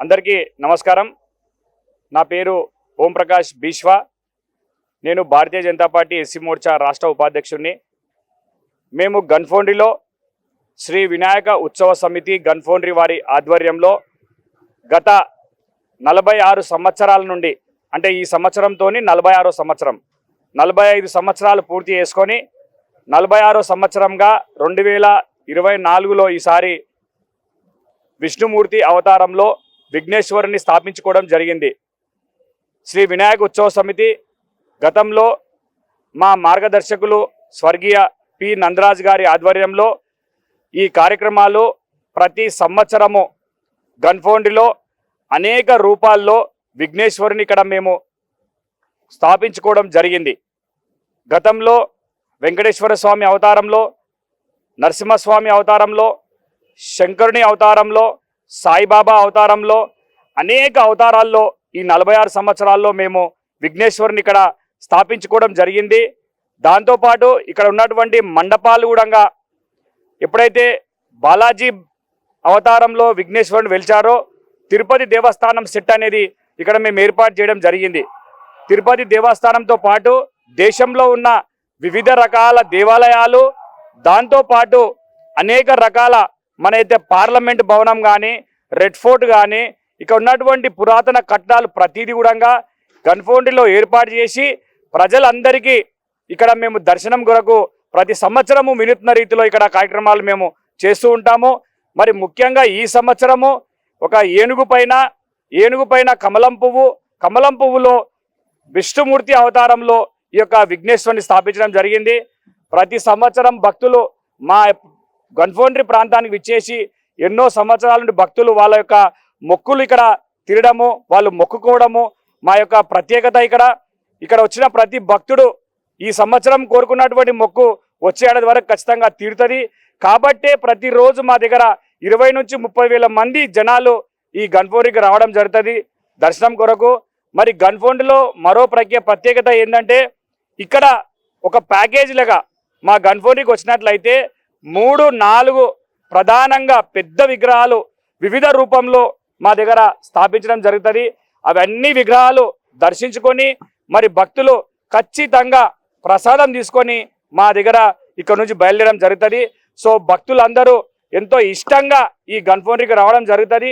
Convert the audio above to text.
అందరికీ నమస్కారం. నా పేరు ఓంప్రకాష్ బీశ్వా. నేను భారతీయ జనతా పార్టీ ఎస్సీ మోర్చా రాష్ట్ర ఉపాధ్యక్షుడిని. మేము గన్ఫోండ్రిలో శ్రీ వినాయక ఉత్సవ సమితి గన్ఫోండ్రి వారి ఆధ్వర్యంలో గత నలభై ఆరు సంవత్సరాల నుండి అంటే ఈ సంవత్సరంతో నలభై ఆరో సంవత్సరం నలభై ఐదు సంవత్సరాలు పూర్తి చేసుకొని నలభై ఆరో సంవత్సరంగా రెండు వేల ఇరవై నాలుగులో ఈసారి విష్ణుమూర్తి అవతారంలో విఘ్నేశ్వరుని స్థాపించుకోవడం జరిగింది. శ్రీ వినాయక ఉత్సవ సమితి గతంలో మా మార్గదర్శకులు స్వర్గీయ పి. నందరాజ్ గారి ఆధ్వర్యంలో ఈ కార్యక్రమాలు ప్రతి సంవత్సరము గన్ఫోండిలో అనేక రూపాల్లో విఘ్నేశ్వరుని ఇక్కడ మేము స్థాపించుకోవడం జరిగింది. గతంలో వెంకటేశ్వర స్వామి అవతారంలో నరసింహస్వామి అవతారంలో శంకరుని అవతారంలో సాయిబాబా అవతారంలో అనేక అవతారాల్లో ఈ నలభై ఆరు సంవత్సరాల్లో మేము విఘ్నేశ్వరుని ఇక్కడ స్థాపించుకోవడం జరిగింది. దాంతోపాటు ఇక్కడ ఉన్నటువంటి మండపాలు కూడా ఎప్పుడైతే బాలాజీ అవతారంలో విఘ్నేశ్వరుని వెలిచారో తిరుపతి దేవస్థానం సెట్ అనేది ఇక్కడ మేము ఏర్పాటు చేయడం జరిగింది. తిరుపతి దేవస్థానంతో పాటు దేశంలో ఉన్న వివిధ రకాల దేవాలయాలు దాంతోపాటు అనేక రకాల మన అయితే పార్లమెంట్ భవనం కానీ రెడ్ ఫోర్ట్ కానీ ఇక ఉన్నటువంటి పురాతన కట్టడాలు ప్రతిదీ కూడా గన్ఫౌండ్రీలో ఏర్పాటు చేసి ప్రజలందరికీ ఇక్కడ మేము దర్శనం కొరకు ప్రతి సంవత్సరము వినూత్న రీతిలో ఇక్కడ కార్యక్రమాలు మేము చేస్తూ ఉంటాము. మరి ముఖ్యంగా ఈ సంవత్సరము ఒక ఏనుగు పైన ఏనుగు పైన కమలం పువ్వు కమలం పువ్వులో విష్ణుమూర్తి అవతారంలో ఈ యొక్క విఘ్నేశ్వరుని స్థాపించడం జరిగింది. ప్రతి సంవత్సరం భక్తులు మా గన్ఫోండ్రి ప్రాంతానికి విచ్చేసి ఎన్నో సంవత్సరాల నుండి భక్తులు వాళ్ళ యొక్క మొక్కులు ఇక్కడ తిరడము వాళ్ళు మొక్కుకోవడము మా యొక్క ప్రత్యేకత ఇక్కడ. ఇక్కడ వచ్చిన ప్రతి భక్తుడు ఈ సంవత్సరం కోరుకున్నటువంటి మొక్కు వచ్చే ఏడాది వరకు ఖచ్చితంగా తీరుతుంది. కాబట్టే ప్రతిరోజు మా దగ్గర ఇరవై నుంచి ముప్పై వేల మంది జనాలు ఈ గన్ఫోరికి రావడం జరుగుతుంది. దర్శనం కొరకు మరి గన్ఫౌండ్లో మరో ప్రఖ్య ప్రత్యేకత ఏంటంటే ఇక్కడ ఒక ప్యాకేజ్ లాగా మా గన్ఫోన్కి వచ్చినట్లయితే మూడు నాలుగు ప్రధానంగా పెద్ద విగ్రహాలు వివిధ రూపంలో మా దగ్గర స్థాపించడం జరుగుతుంది. అవన్నీ విగ్రహాలు దర్శించుకొని మరి భక్తులు ఖచ్చితంగా ప్రసాదం తీసుకొని మా దగ్గర ఇక్కడ నుంచి బయలుదేరడం జరుగుతుంది. సో భక్తులందరూ ఎంతో ఇష్టంగా ఈ గన్ఫోన్రికి రావడం జరుగుతుంది.